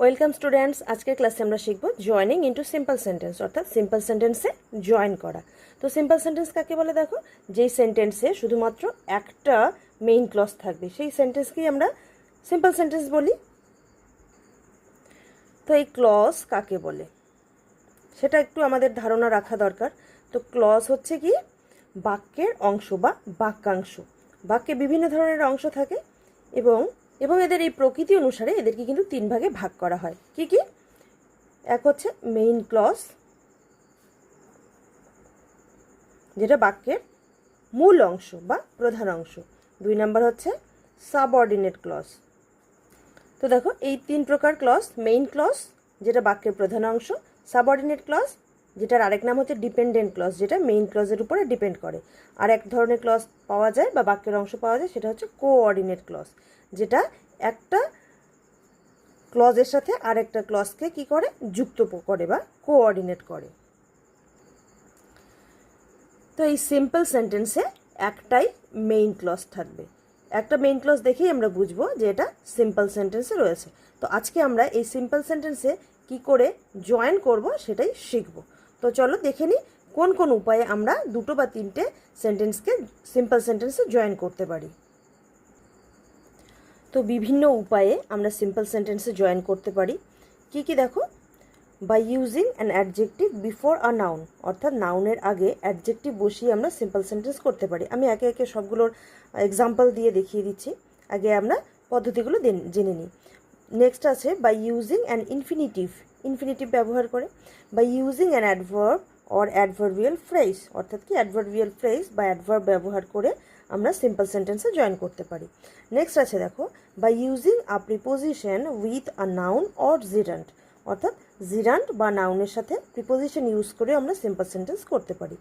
Welcome students, আজকের ক্লাসে আমরা শিখব জয়নিং ইন্টু সিম্পল সেন্টেন্স অর্থাৎ সিম্পল সেন্টেন্সে জয়েন করা। তো সিম্পল সেন্টেন্স কাকে বলে দেখো? যেই সেন্টেন্সে শুধুমাত্র একটা মেইন ক্লজ থাকবে, সেই সেন্টেন্সকেই আমরা সিম্পল সেন্টেন্স বলি। তো এই ক্লজ কাকে বলে? সেটা একটু আমাদের ধারণা রাখা দরকার। তো ক্লজ হচ্ছে কি? বাক্যের অংশ বা বাক্যাংশ। বাক্যে বিভিন্ন ধরনের অংশ থাকে এবং এবং এদের এই প্রকৃতি অনুসারে এদেরকে কিন্তু তিন ভাগে ভাগ করা হয়। কি কি? এক হচ্ছে মেইন ক্লস যেটা বাক্যের মূল অংশ বা প্রধান অংশ। দুই নাম্বার হচ্ছে সাবঅর্ডিনেট ক্লস তো দেখো, এই তিন প্রকার ক্লস মেইন ক্লস যেটা বাক্যের প্রধান অংশ সাবঅর্ডিনেট ক্লজ যেটার আরেক নাম হচ্ছে ডিপেন্ডেন্ট ক্লজ যেটা মেইন ক্লজের উপরে ডিপেন্ড করে। আর এক ধরনের ক্লজ পাওয়া যায় বা বাক্যের অংশ পাওয়া যায়, সেটা হচ্ছে কোঅর্ডিনেট ক্লজ যেটা একটা ক্লজের সাথে আরেকটা ক্লজকে কি করে? যুক্ত করে বা কোঅর্ডিনেট করে। তো এই সিম্পল সেন্টেন্সে একটাই মেইন ক্লজ থাকবে। একটা মেইন ক্লজ দেখেই আমরা বুঝব যে এটা সিম্পল সেন্টেন্সে রয়েছে। তো আজকে আমরা এই সিম্পল সেন্টেন্সে কি করে জয়েন করব সেটাই শিখব। তো চলো দেখে নিই কোন কোন উপায়ে আমরা দুটো বা তিনটে সেন্টেন্সকে সিম্পল সেন্টেন্সে জয়েন করতে পারি। তো বিভিন্ন উপায়ে আমরা সিম্পল সেন্টেন্সে জয়েন করতে পারি। কি কি দেখো? By using an adjective before a noun অর্থাৎ নাউনের আগে অ্যাডজেক্টিভ বসিয়ে আমরা সিম্পল সেন্টেন্স করতে পারি। আমি একে একে সবগুলোর এক্সাম্পল দিয়ে দেখিয়ে দিচ্ছি। আগে আমরা পদ্ধতিগুলো জেনে নিই নেক্সট আছে by using an infinitive infinitive ব্যবহার করে বা using an adverb or adverbial phrase অর্থাৎ কি অ্যাডভার্বিয়াল ফ্রেজ বা অ্যাডভার্ব ব্যবহার করে আমরা সিম্পল সেন্টেন্সে জয়েন করতে পারি। নেক্সট আছে দেখো বা using a preposition with a noun or gerund অর্থাৎ জিরান্ট বা নাউনের সাথে প্রিপোজিশন ইউজ করে আমরা সিম্পল সেন্টেন্স করতে পারি।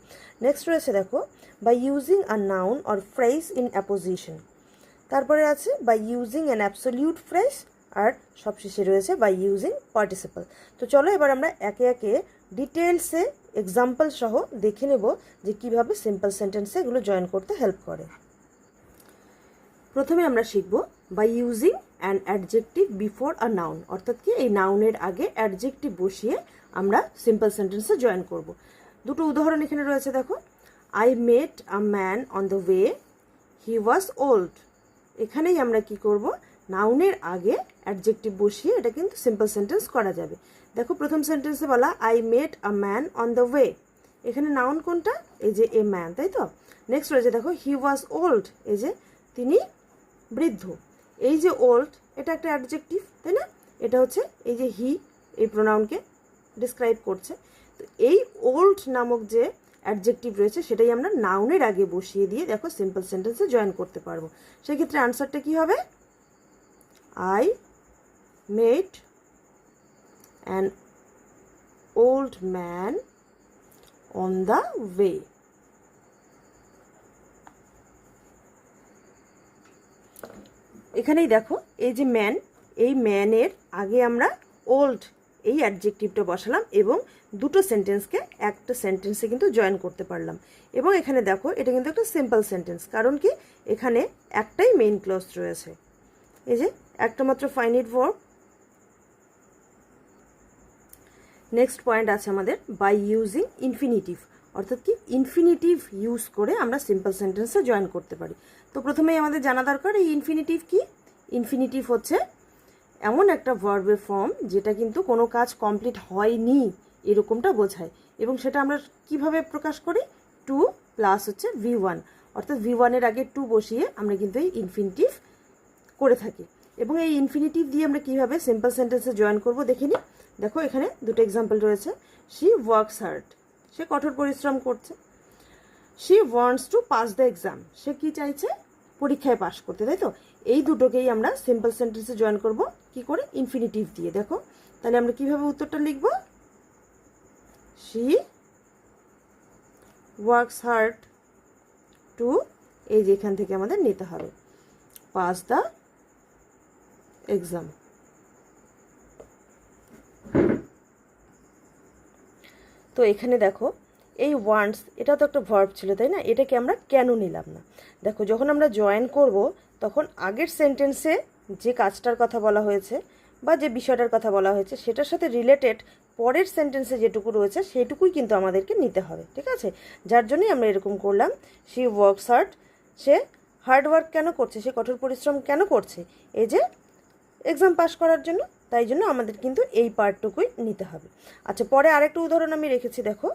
নেক্সট রয়েছে দেখো বা using a noun or phrase in apposition তারপরে আছে বা ইউজিং অ্যান অ্যাবসলিউট ফ্রেজ আর সবশেষে রয়েছে বাই ইউজিং পার্টিসিপাল তো চলো এবার আমরা একে একে ডিটেলসে এক্সাম্পল সহ দেখে নেব যে কীভাবে সিম্পল সেন্টেন্সে এগুলো জয়েন করতে হেল্প করে। প্রথমে আমরা শিখব by using an adjective before a noun অর্থাৎ কি এই নাউনের আগে অ্যাডজেক্টিভ বসিয়ে আমরা সিম্পল সেন্টেন্সে জয়েন করব। দুটো উদাহরণ এখানে রয়েছে দেখো। I met a man on the way he was old এখানেই আমরা কি করব? নাউনের আগে অ্যাডজেক্টিভ বসিয়ে এটা কিন্তু সিম্পল সেন্টেন্স করা যাবে। দেখো প্রথম সেন্টেন্সে বলা I met a man on the way এখানে নাউন কোনটা? এই যে এ ম্যান তাই তো? নেক্সট রয়েছে দেখো হি ওয়াজ ওল্ড এই যে তিনি বৃদ্ধ। এই যে ওল্ড এটা একটা অ্যাডজেক্টিভ তাই না? এটা হচ্ছে এই যে হি এই প্রোনাউনকে ডিসক্রাইব করছে। তো এই ওল্ড নামক যে অ্যাডজেক্টিভ রয়েছে, সেটাই আমরা নাউনের আগে বসিয়ে দিয়ে, দেখো সিম্পল সেন্টেন্সে জয়েন করতে পারব। সেক্ষেত্রে আনসারটা কি হবে? I met an old man on the way এখানেই দেখো, এই যে ম্যান এই ম্যানের আগে আমরা ওল্ড এই অ্যাডজেক্টিভটা বসালাম এবং দুটো সেন্টেন্সকে একটা সেন্টেন্সে কিন্তু জয়েন করতে পারলাম। এবং এখানে দেখো, এটা কিন্তু একটা সিম্পল সেন্টেন্স কারণ কি? এখানে একটাই মেইন ক্লজ রয়েছে। এই যে একটা মাত্র ফাইনিট ভার্ব নেক্সট পয়েন্ট আছে আমাদের বাই ইউজিং ইনফিনিটিভ অর্থাৎ কি? ইনফিনিটিভ ইউজ করে আমরা সিম্পল সেন্টেন্সে জয়েন করতে পারি। তো প্রথমেই আমাদের জানা দরকার, এই ইনফিনিটিভ কি? ইনফিনিটিভ হচ্ছে এমন একটা ভার্বের ফর্ম যেটা কিন্তু কোনো কাজ কমপ্লিট হয়নি, এরকমটা বোঝায়। এবং সেটা আমরা কীভাবে প্রকাশ করি? টু প্লাস হচ্ছে ভি ওয়ান অর্থাৎ ভি ওয়ানের আগে টু বসিয়ে আমরা কিন্তু এই ইনফিনিটিভ করে থাকি। এবং এই ইনফিনিটিভ দিয়ে আমরা কীভাবে সিম্পল সেন্টেন্সে জয়েন করব দেখে দেখো, এখানে দুটো এক্সাম্পল রয়েছে। শি ওয়ার্কস হার্ড সে কঠোর পরিশ্রম করছে। She wants to pass the exam সে কি চাইছে? পরীক্ষায় পাশ করতে, তাই তো? এই দুটোকেই আমরা সিম্পল সেন্টেন্সে জয়েন করব কি করে? ইনফিনিটিভ দিয়ে। দেখো, তাহলে আমরা কীভাবে উত্তরটা লিখব? শি ওয়ার্কস হার্ড টু এই যে এখান থেকে আমাদের নিতে হবে। পাস দ্য এক্সাম তো এখানে দেখো, এই ওয়ান্টস এটা তো একটা ভার্ব ছিল, তাই না? এটাকে আমরা কেন নিলাম না? দেখো, যখন আমরা জয়েন করব, তখন আগের সেন্টেন্সে যে কাজটার কথা বলা হয়েছে বা যে বিষয়টার কথা বলা হয়েছে, সেটার সাথে রিলেটেড পরের সেন্টেন্সে যেটুকু রয়েছে, সেটুকুই কিন্তু আমাদেরকে নিতে হবে, ঠিক আছে? যার জন্যই আমরা এরকম করলাম সি ওয়ার্কস হার্ড সে হার্ড ওয়ার্ক কেন করছে, সে কঠোর পরিশ্রম কেন করছে? এই যে এক্সাম পাস করার জন্য, তাই জন্য আমাদের কিন্তু এই পার্টটুকুই নিতে হবে। আচ্ছা পরে আরেকটা উদাহরণ আমি রেখেছি, দেখো।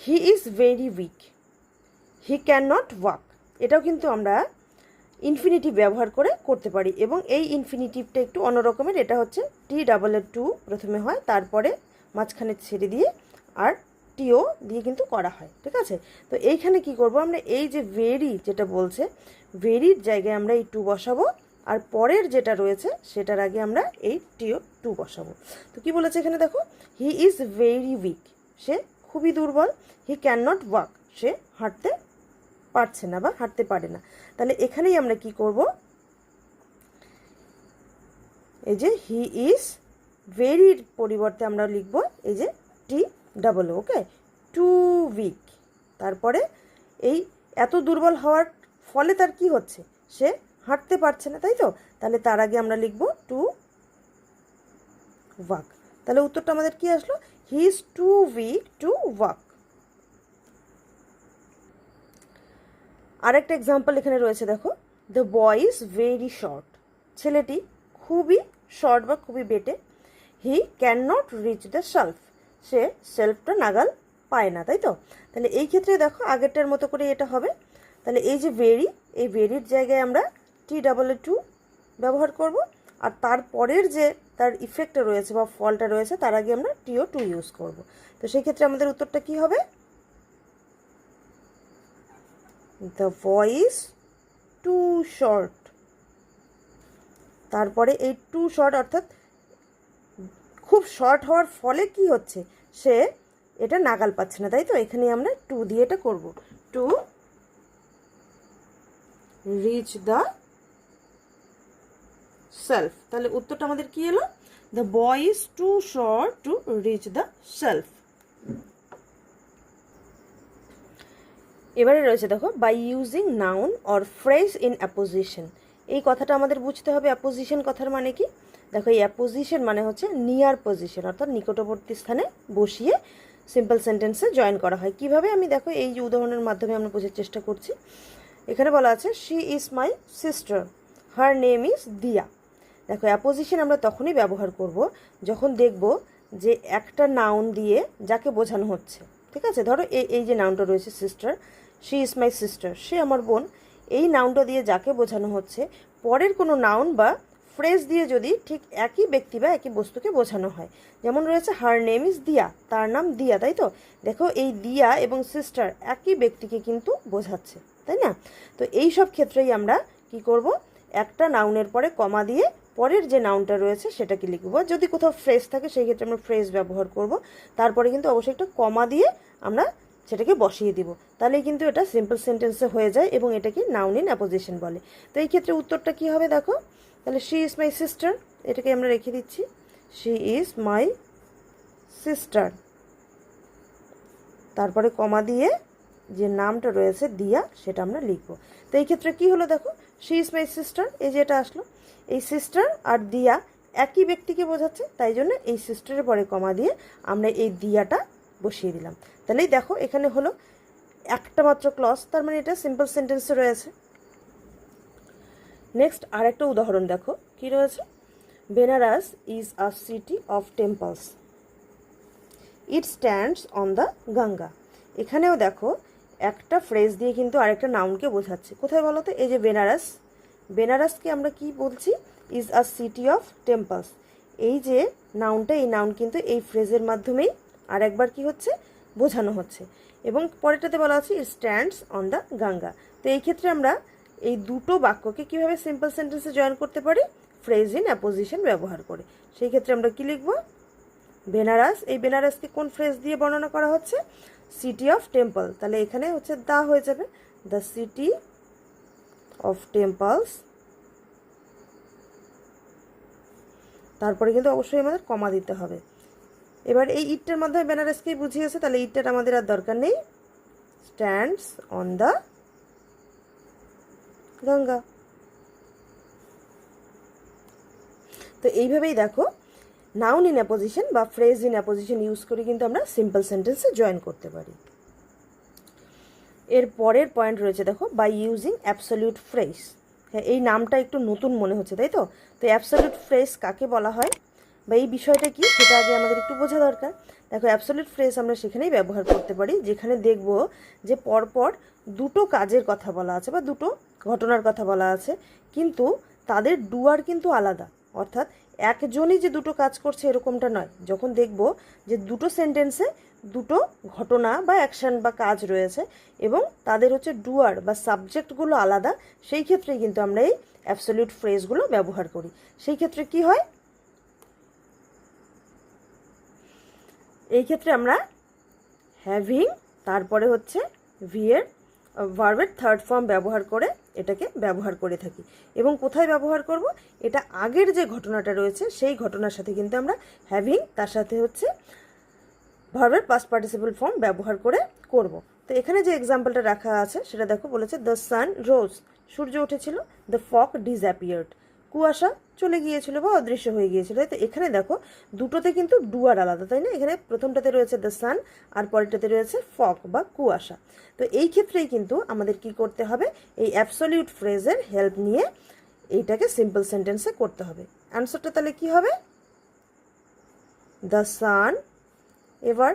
He is very weak he can not walk এটাও কিন্তু আমরা ইনফিনিটিভ ব্যবহার করে করতে পারি এবং এই ইনফিনিটিভটা একটু অন্যরকমের, এটা হচ্ছে টি ডাবল টু প্রথমে হয়, তারপরে মাঝখানে ছেড়ে দিয়ে আর টিও দিয়ে কিন্তু করা হয়, ঠিক আছে? তো এইখানে কি করব আমরা? এই যে ভেরি যেটা বলছে ভেরির জায়গায় আমরা এই টু বসাবো আর পরের যেটা রয়েছে, সেটার আগে আমরা এই টিও টু বসাবো। তো কি বলেছে এখানে দেখো? He is very weak. সে খুবই দুর্বল। He can not walk. সে হাঁটতে পারছে না বা হাঁটতে পারে না। তাহলে এখানেই আমরা কি করব? এই যে হি ইজ ভেরির পরিবর্তে আমরা লিখব এই যে T double okay? Too weak. তারপরে এই এত দুর্বল হওয়ার ফলে তার কি হচ্ছে? সে হাঁটতে পারছে না, তাই তো? তাহলে তার আগে আমরা লিখব টু ওয়াক। তাহলে উত্তরটা আমাদের কি আসলো? He is too weak to walk. আরেকটা এক্সাম্পল এখানে রয়েছে, দেখো। The boy is very short ছেলেটি খুবই শর্ট বা খুবই বেটে। He can not reach the shelf সে সেলফটা নাগাল পায় না, তাই তো? তাহলে এই ক্ষেত্রে দেখো আগেরটার মতো করে এটা হবে। তাহলে এই যে ভেরি এই ভেরির জায়গায় আমরা টি ডাবল এ টু ব্যবহার করব। আর তারপরের যে তার ইফেক্টটা রয়েছে বা ফলটা রয়েছে, তার আগে আমরা টিও টু ইউজ করব। তো সেই ক্ষেত্রে আমাদের উত্তরটা কি হবে? দ্য ভয়েস টু শর্ট তারপরে এই টু শর্ট অর্থাৎ খুব শর্ট হওয়ার ফলে কি হচ্ছে? সে এটা নাগাল পাচ্ছে না, তাই তো? এখানে আমরা টু দিয়ে এটা করব। টু রিচ দ্য সেলফ তাহলে উত্তরটা আমাদের কি এলো? The boy is too short to reach the shelf এবারে রয়েছে দেখো by using noun or phrase in apposition এই কথাটা আমাদের বুঝতে হবে অ্যাপোজিশন কথার মানে কি? দেখো, এই অ্যাপোজিশন মানে হচ্ছে নিয়ার পজিশন অর্থাৎ নিকটবর্তী স্থানে বসিয়ে সিম্পল সেন্টেন্সে জয়েন করা হয়। কীভাবে? আমি দেখো, এই যে উদাহরণের মাধ্যমে আমরা বোঝার চেষ্টা করছি। এখানে বলা আছে she is my sister her name is Diya দেখো অ্যাপোজিশন আমরা তখনই ব্যবহার করব যখন দেখব যে একটা নাউন দিয়ে যাকে বোঝানো হচ্ছে। ঠিক আছে? ধরো এই এই যে নাউনটা রয়েছে sister she is my sister সে আমার বোন। এই নাউনটা দিয়ে যাকে বোঝানো হচ্ছে, পরের কোনো নাউন বা ফ্রেজ দিয়ে যদি ঠিক একই ব্যক্তি বা একই বস্তুকে বোঝানো হয়। যেমন রয়েছে হার নেম ইজ দিয়া তার নাম দিয়া তাই তো? দেখো, এই দিয়া এবং সিস্টার একই ব্যক্তিকে কিন্তু বোঝাচ্ছে, তাই না? তো এই সব ক্ষেত্রেই আমরা কি করব? একটা নাউনের পরে কমা দিয়ে পরের যে নাউনটা রয়েছে সেটাকে লিখব। যদি কোথাও ফ্রেজ থাকে, সেই ক্ষেত্রে আমরা ফ্রেজ ব্যবহার করব। তারপরে কিন্তু অবশ্যই একটা কমা দিয়ে আমরা সেটাকে বসিয়ে দিব। তাহলে কিন্তু এটা সিম্পল সেন্টেন্সে হয়ে যায় এবং এটাকে নাউন ইন অ্যাপোজিশন বলে। তো এই ক্ষেত্রে উত্তরটা কি হবে দেখো? তাহলে শি ইজ মাই সিস্টার এটাকে আমরা রেখে দিচ্ছি। শি ইজ মাই সিস্টার তারপরে কমা দিয়ে যে নামটা রয়েছে, দিয়া, সেটা আমরা লিখব। তো এই ক্ষেত্রে কি হলো দেখো? শি ইজ মাই সিস্টার এই যে এটা আসলো। এই সিস্টার আর দিয়া একই ব্যক্তিকে বোঝাচ্ছে, তাই জন্য এই সিস্টারের পরে কমা দিয়ে আমরা এই দিয়াটা বসিয়ে দিলাম। তাহলেই দেখো, এখানে হলো একটা মাত্র ক্লস তার মানে এটা সিম্পল সেন্টেন্সে রয়েছে। নেক্সট আর একটা উদাহরণ দেখো, কি রয়েছে? Benaras is a city of temples it stands on the Ganga এখানেও দেখো একটা ফ্রেজ দিয়ে কিন্তু আরেকটা নাউনকে বোঝাচ্ছে। কোথায় বলো তো এই যে বেনারস, বেনারসকে আমরা কি বলছি? Is a city of temples এই যে নাউনটা এই নাউন কিন্তু এই ফ্রেজের মাধ্যমেই আর একবার কি হচ্ছে? বোঝানো হচ্ছে। এবং পরেরটাতে বলা আছে it stands on the Ganga তো এই ক্ষেত্রে আমরা এই দুটো বাক্যকে কীভাবে সিম্পল সেন্টেন্সে জয়েন করতে পারি? ফ্রেজ ইন অ্যাপোজিশন ব্যবহার করে। সেই ক্ষেত্রে আমরা কি লিখব? বেনারস, এই বেনারসকে কোন ফ্রেজ দিয়ে বর্ণনা করা হচ্ছে? সিটি অফ টেম্পল তাহলে এখানে হচ্ছে দা হয়ে যাবে। দ্য সিটি অফ টেম্পলস তারপরে কিন্তু অবশ্যই আমাদের কমা দিতে হবে। এবার এই ইটটার মাধ্যমে বেনারসকেই বুঝিয়েছে? তাহলে ইটটার আমাদের আর দরকার নেই। Stands on the Ganga. তো এইভাবেই দেখো নাউন ইন অ্যাপোজিশন বা ফ্রেজ ইন অ্যাপোজিশন ইউজ করে কিন্তু আমরা সিম্পল সেন্টেন্সে জয়েন করতে পারি। এর পরের পয়েন্ট রয়েছে, দেখো বাই ইউজিং অ্যাবসলিউট ফ্রেজ হ্যাঁ এই নামটা একটু নতুন মনে হচ্ছে, তাই তো? তো অ্যাবসলিউট ফ্রেজ কাকে বলা হয়? বা এই বিষয়টা কি? সেটা আগে আমাদের একটু বোঝা দরকার। দেখো অ্যাবসলিউট ফ্রেজ আমরা সেখানেই ব্যবহার করতে পারি, যেখানে দেখব যে পরপর দুটো কাজের কথা বলা আছে বা দুটো ঘটনার কথা বলা আছে, কিন্তু তাদের ডুয়ার কিন্তু আলাদা। অর্থাৎ একজনই যে দুটো কাজ করছে এরকমটা নয়। যখন দেখব যে দুটো সেন্টেন্সে দুটো ঘটনা বা অ্যাকশন বা কাজ রয়েছে এবং তাদের হচ্ছে ডুয়ার বা সাবজেক্টগুলো আলাদা, সেই ক্ষেত্রে কিন্তু আমরা এই অ্যাবসলিউট ফ্রেজগুলো ব্যবহার করি। সেই ক্ষেত্রে কি হয়? এই ক্ষেত্রে আমরা হ্যাভিং তারপরে হচ্ছে ভিয়ের ভার্বের থার্ড ফর্ম ব্যবহার করে এটাকে ব্যবহার করে থাকি। এবং কোথায় ব্যবহার করব? এটা আগের যে ঘটনাটা রয়েছে, সেই ঘটনার সাথে কিন্তু আমরা হ্যাভিং তার সাথে হচ্ছে ভার্বের পাস্ট পার্টিসিপল ফর্ম ব্যবহার করে করব। তো এখানে যে এক্সাম্পলটা রাখা আছে, সেটা দেখো বলেছে দ্য সান রোজ সূর্য উঠেছিল দ্য ফক ডিসঅ্যাপিয়ার্ড কুয়াশা চলে গিয়েছিল বা অদৃশ্য হয়ে গিয়েছিল। তো এখানে দেখো, দুটোতে কিন্তু ডুয়ার আলাদা, তাই না? এখানে প্রথমটাতে রয়েছে দ্য সান আর পরেরটাতে রয়েছে ফক বা কুয়াশা। তো এই ক্ষেত্রেই কিন্তু আমাদের কি করতে হবে? এই অ্যাবসলিউট ফ্রেজের হেল্প নিয়ে এইটাকে সিম্পল সেন্টেন্সে করতে হবে। অ্যান্সারটা তাহলে কি হবে? দ্য সান এবার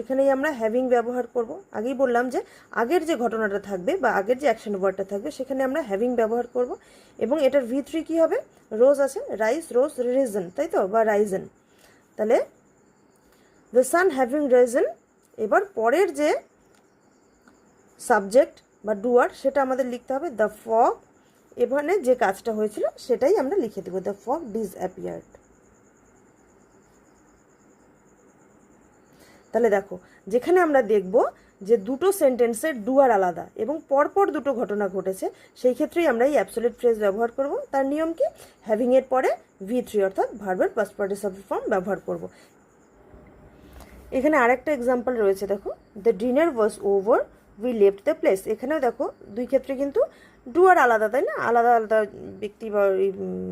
এখানেই আমরা হ্যাভিং ব্যবহার করব। আগেই বললাম যে আগের যে ঘটনাটা থাকবে বা আগের যে অ্যাকশন ওয়ার্ডটা থাকবে, সেখানে আমরা হ্যাভিং ব্যবহার করব। এবং এটার ভি থ্রি কী হবে? রোজ আছে। রাইস রোজ রিজন তাই তো? বা রাইজেন তাহলে দ্য সান হ্যাভিং রেজন এবার পরের যে সাবজেক্ট বা ডুয়ার সেটা আমাদের লিখতে হবে দ্য ফগ এখানে যে কাজটা হয়েছিল, সেটাই আমরা লিখে দেবো। দ্য ফগ ডিজ অ্যাপিয়ার্ড তাহলে দেখো, যেখানে আমরা দেখব যে দুটো সেন্টেন্সের ডুয়ার আলাদা এবং পরপর দুটো ঘটনা ঘটেছে, সেই ক্ষেত্রেই আমরা এই অ্যাবসোলিট ফ্রেজ ব্যবহার করব। তার নিয়ম কি? হ্যাভিং এর পরে ভি থ্রি অর্থাৎ ভার্বের পাস্ট পার্টিসিপল ফর্ম ব্যবহার করব। এখানে আরেকটা এক্সাম্পল রয়েছে, দেখো। The dinner was over we left the place এখানেও দেখো, দুই ক্ষেত্রে কিন্তু ডুয়ার আলাদা, তাই না? আলাদা আলাদা ব্যক্তি বা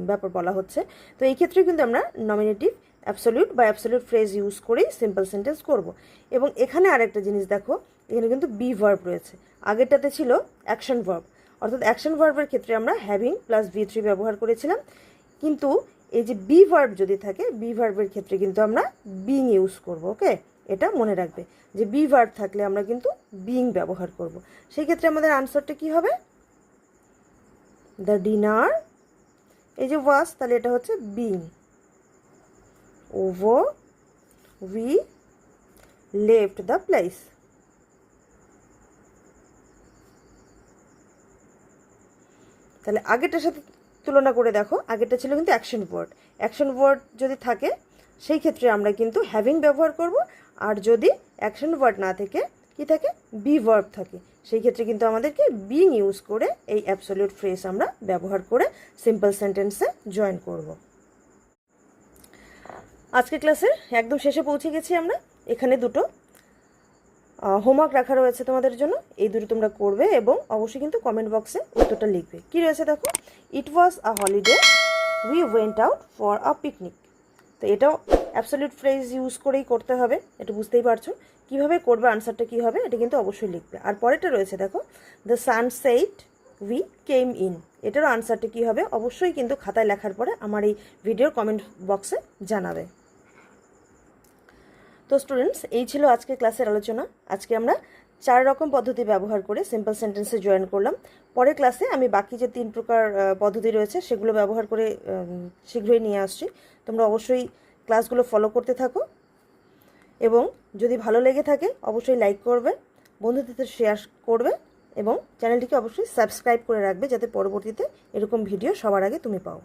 ব্যাপার বলা হচ্ছে। তো এই ক্ষেত্রে কিন্তু আমরা নমিনেটিভ অ্যাবসলিউট বা অ্যাবসলিউট ফ্রেজ ইউজ করেই সিম্পল সেন্টেন্স করব। এবং এখানে আরেকটা জিনিস দেখো, এখানে কিন্তু বি ভার্ব রয়েছে। আগেরটাতে ছিল অ্যাকশন ভার্ব অর্থাৎ অ্যাকশন ভার্বের ক্ষেত্রে আমরা হ্যাভিং প্লাস ভি থ্রি ব্যবহার করেছিলাম। কিন্তু এই যে বি ভার্ব যদি থাকে বি ভার্বের ক্ষেত্রে কিন্তু আমরা বিং ইউজ করব, ওকে? এটা মনে রাখবে যে বি ভার্ব থাকলে আমরা কিন্তু বিং ব্যবহার করব। সেই ক্ষেত্রে আমাদের আনসারটা কি হবে? দ্য ডিনার এই যে ওয়াস তাহলে এটা হচ্ছে being over we left the place. তাহলে আগেরটার সাথে তুলনা করে দেখো, আগেরটা ছিল কিন্তু অ্যাকশন ওয়ার্ড অ্যাকশন ওয়ার্ড যদি থাকে, সেই ক্ষেত্রে আমরা কিন্তু হ্যাভিং ব্যবহার করব, আর যদি অ্যাকশন ওয়ার্ড না থেকে কি থাকে বি ভার্ব থাকে, সেই ক্ষেত্রে কিন্তু আমাদেরকে বিং ইউজ করে এই অ্যাবসলিউট ফ্রেজ আমরা ব্যবহার করে সিম্পল সেন্টেন্সে জয়েন করব। আজকে ক্লাসের একদম শেষে পৌঁছে গেছি আমরা। এখানে দুটো হোমওয়ার্ক রাখা রয়েছে তোমাদের জন্য। এই দুটো তোমরা করবে এবং অবশ্যই কিন্তু কমেন্ট বক্সে উত্তরটা লিখবে। কি রয়েছে দেখো? It was a holiday we went out for a picnic তো এটাও অ্যাবসলিউট ফ্রেজ ইউজ করেই করতে হবে, এটা বুঝতেই পারছ। কীভাবে করবে আনসারটা কী হবে, এটা কিন্তু অবশ্যই লিখবে। আর পরেরটা রয়েছে দেখো the sunset we came in এটারও আনসারটা কী হবে, অবশ্যই কিন্তু খাতায় লেখার পরে আমার এই ভিডিওর কমেন্ট বক্সে জানাবে। তো স্টুডেন্টস এই ছিল আজকে ক্লাসের আলোচনা। আজকে আমরা চার রকম পদ্ধতি ব্যবহার করে সিম্পল সেন্টেন্সে জয়েন করলাম। পরের ক্লাসে আমি বাকি যে তিন প্রকার পদ্ধতি রয়েছে, সেগুলো ব্যবহার করে শীঘ্রই নিয়ে আসছি। তোমরা অবশ্যই ক্লাসগুলো ফলো করতে থাকো। এবং যদি ভালো লেগে থাকে, অবশ্যই লাইক করবে, বন্ধুদের শেয়ার করবে এবং চ্যানেলটিকে অবশ্যই সাবস্ক্রাইব করে রাখবে, যাতে পরবর্তীতে এরকম ভিডিও সবার আগে তুমি পাও।